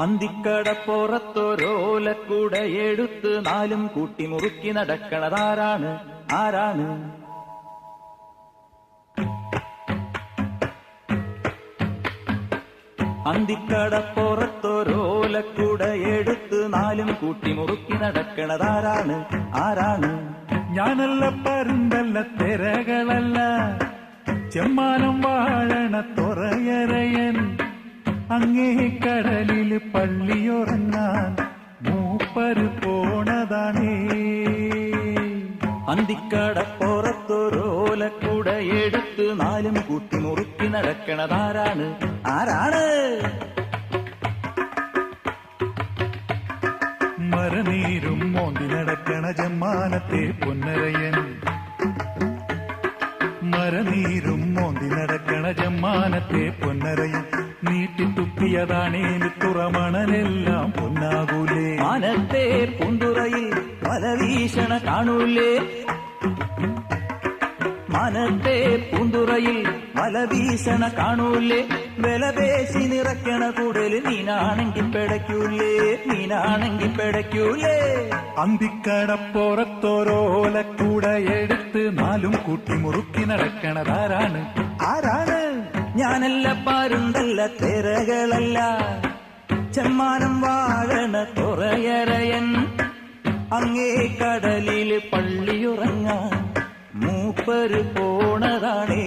അന്തിക്കടപ്പുറത്തൊരോലക്കൂട എടുത്ത് നാലും കൂട്ടി മുറുക്കി നടക്കണതാരാണ്? ആരാണ്? അന്തിക്കടപ്പുറത്തൊരോലക്കൂട എടുത്ത് നാലും കൂട്ടി മുറുക്കി നടക്കണതാരാണ്? ആരാണ്? ഞാനല്ല പരുന്തല്ല തിരകളല്ല. ചെമ്മാനം വാഴണ തുറയരയൻ. അങ്ങേ കടലിൽ പള്ളിയുറങ്ങാൻ മൂപ്പര് പോണതാണേ. അന്തിക്കടപ്പുറത്തൊരോലക്കൂട എടുത്ത് നാലും കൂട്ടി മുറുക്കി നടക്കണതാരാണ്? ആരാണ്? മരനീരും മോന്തി നടക്കണ ജമ്മാനത്തെ പൊന്നരയൻ. മരനീരും മോന്തി നടക്കണ ജമ്മാനത്തെ പൊന്നരയൻ. നീട്ടി തുപ്പിയതാണേൽ തുറമണലെല്ലാം പൊന്നാകൂലേ. മാനത്തെ പൊന്തുറയിൽ പല വീശണ കാണൂലേ. മാനത്തെ പൂന്തുറയിൽ വല വീശണ കാണൂലേ. വില പേശി നിറയ്ക്കണ കൂടൽ നീനാണെങ്കിൽ പിടയ്ക്കൂലേ. നീനാണെങ്കിൽ പിടയ്ക്കൂലേ. അന്തിക്കടപ്പുറത്തോരോലക്കൂട എടുത്ത് നാലും കൂട്ടി മുറുക്കി നടക്കണതാരാണ്? ആരാണ്? ഞാനല്ല പാരുണ്ടല്ല തിരകളല്ല. ചെമ്മാനം വാഴണ തുറയരയൻ. അങ്ങേ കടലിൽ പള്ളിയുറങ്ങാൻ മൂപ്പര് പോണതാണേ.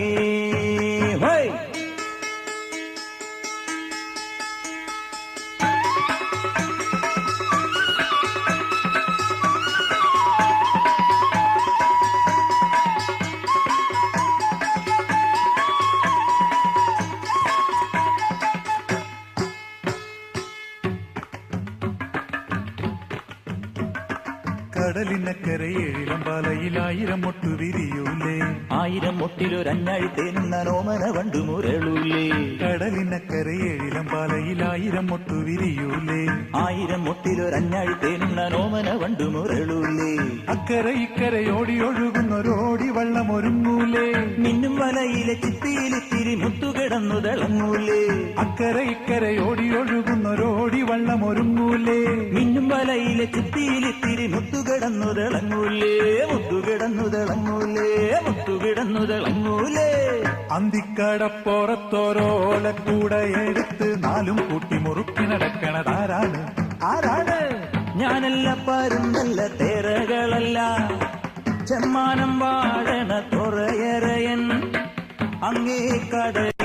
കടലിനക്കരയേഴിലും മൊട്ടു മുട്ടു വിരിയൂലേ ആയിരം മുട്ടിലൊരഞ്ഞാഴി കണ്ടു നോമന വണ്ടു മുരളൂലേ. കടലിനക്കരയിലം പാലയിലായിരം മൊട്ടു വിരിയൂലേ ആയിരം മുട്ടിലൊരഞ്ഞാഴി തേനുന്ന നോമന വണ്ടു മുരളൂലേ. അക്കരെ ഇക്കരെ ഓടി ഒഴുകുന്നൊരോടി വള്ളം ഒരുങ്ങൂലേ മിന്നും വലയിലെ ചിപ്പിയിലിത്തിരി മുത്തുകിടന്നു തിളങ്ങൂലേ അക്കരെ ഇക്കരെ ഓടി ഒഴുകുന്നൊരോടി വള്ളം ഒരുങ്ങൂലേ മിന്നും വലയിലെ ചിപ്പിയിലിത്തിരി മുത്തുകിടന്നു തിളങ്ങൂലേ മുത്തുകിടന്നു തിളങ്ങൂലേ മുത്തുകിടന്നു തിളങ്ങൂലേ അന്തിക്കടപ്പുറത്തോരോലക്കൂട എടുത്ത് നാലും കൂട്ടി മുറുക്കി നടക്കണതാരാണ് ആരാണ്? ഞാനല്ല പരുന്നല്ല തേരകളല്ല. ചെമ്മാനം വാഴണ തുറയറയൻ അങ്ങേ കടലിൽ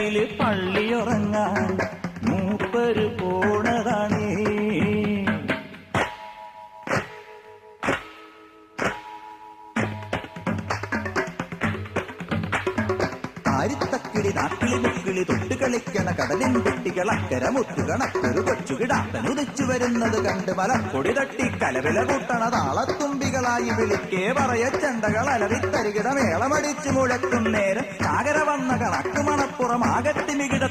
ആരിത്തക്കിളി നാട്ടിലെ മുക്കിളി തൊട്ട് കളിക്കണ കടലിൻ കുട്ടികൾ അക്കര മുത്തുകണക്കൊരു കൊച്ചുകിടാത്തൻ ഉദിച്ചു വരുന്നത് കണ്ട് മലപ്പൊടി തട്ടി കലവില കൂട്ടണ താളത്തുമ്പികളായി വിളിക്കേ പറയ ചെണ്ടകൾ അലറിത്തരികിട മേളമടിച്ചു മുഴക്കും നേരം സാഗര വന്ന കണക്ക് മണപ്പുറം ആകത്തി മികിട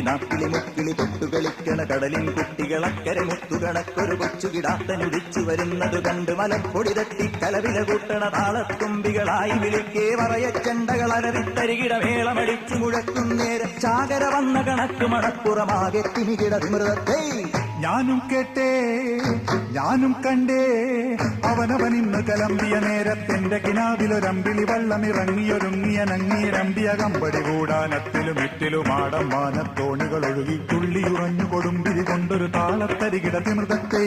കാരിത്തക്കിളി നാട്ടിലെ മുക്കിളി തൊട്ടുകളിക്കണ കടലിൻ കുട്ടികളക്കരെ മുത്തുകണക്കൊരു കൊച്ചുകിടാത്തൻ ഉദിച്ചു വരുന്നത് കണ്ട് മലപ്പൊടി തട്ടി കലവില കൂട്ടണ താളത്തുമ്പികളായി വിളിക്കേ പറയ ചെണ്ടകൾ അലറിത്തരികിട മേളമടിച്ചു മുഴക്കും നേരം ചാകര വന്ന കണക്ക് മണപ്പുറമാകെ തിമികിട വിമൃതത്തെ. ഞാനും കേട്ടേ ഞാനും കണ്ടേ. അവനവൻ ഇന്ന് കലമ്പിയ നേരത്തെന്റെ കിനാവിലൊരമ്പിളി വള്ളമിറങ്ങിയൊരുങ്ങിയ നങ്ങിയരമ്പിയ കമ്പടി കൂടാനത്തിലും ഇറ്റിലും ആടം മാനത്തോണികൾ ഒഴുകി തുള്ളിയുറഞ്ഞു കൊടുമ്പിരി കൊണ്ടൊരു താളത്തരികിട തിമൃതത്തെ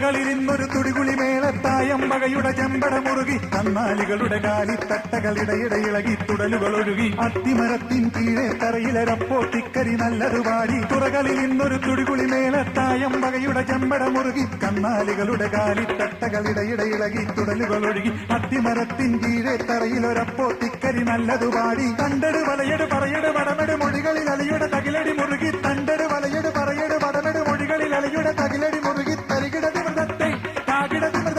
തുറകളിലിന്നൊരു തുടികുളി മേളത്തായം വകയുടെ ചെമ്പട മുറുകി കന്നാലികളുടെ കാലിത്തട്ടകളിടയിടെ ഇളകി തുടലുകൾ ഒഴുകി അത്തിമരത്തിൻ കീഴെ തറയിലരപ്പോ തിക്കരി നല്ലത് പാടി തുറകളിൽ ഇന്നൊരു തുടികുളി മേളത്തായം വകയുടെ ചെമ്പട മുറുകി കന്നാലികളുടെ കാലിത്തട്ടകളിടയിടെ ഇളകി തുടലുകൾ ഒഴുകി അത്തിമരത്തിൻ കീഴെ തറയിലൊരപ്പോത്തിക്കരി നല്ലത് പാടി കണ്ടട് വലയട് പറയട് വടമട് മൊഴികളിൽ അലിയുടെ തകിലടി മുറുകി Dame el